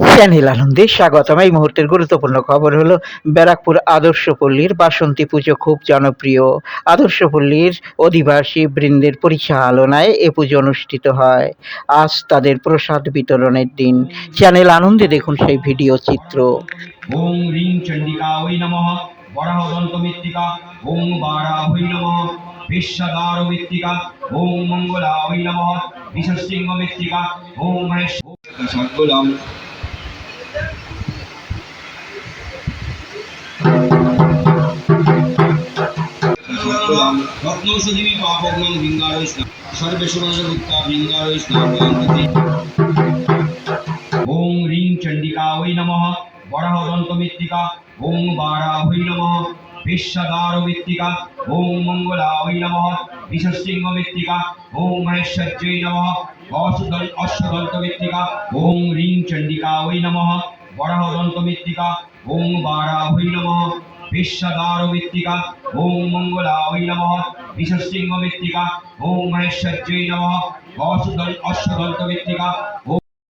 Channel আনন্দে স্বাগতম। এই মুহূর্তের গুরুত্বপূর্ণ খবর হলো ব্যারাকপুর আদর্শপল্লীর বাসন্তী পুজো খুব জনপ্রিয়। আদর্শপল্লীর অধিবাসী বৃন্দের পরিচালনায় এ পুজো অনুষ্ঠিত হয়। আজ তাদের প্রসাদ বিতরণের দিন। চ্যানেল আনন্দে দেখুন সেই ভিডিও চিত্র। ওং রিং চণ্ডিকা ওই নমঃ। বরাহদন্ত মৃত্তিকা। ওং বারা ওই নমঃ। বিশ্বদার মৃত্তিকা। ওং মঙ্গলা ওই নমঃ। বিশ্বসিংহ মৃত্তিকা। ওং মহেশ স্নাপয়ন্তি ওং রিং চণ্ডিকা ওই নমঃ। বরাহদন্ত মৃত্তিকা। ওং বারা ওই নমঃ। বিশ্বদার মৃত্তিকা। ওং মঙ্গলা ওই নমঃ। বিশ্বসিংহ মৃত্তিকা। ওং মহেশ্বর্যৈ নমঃ। অশ্বদল অশ্বদন্ত মৃত্তিকা। ওং রিং চণ্ডিকা ওই নমঃ। বরাহদন্ত মৃত্তিকা। ওং বারা ওই নমঃ। বিশ্বদার মৃত্তিকা ওম মঙ্গলা ওই নমঃ। বিশ্বসিংহ মৃত্তিকা ওম মহেশ্বর্যৈ নমঃ। অশ্বদন্ত মৃত্তিকা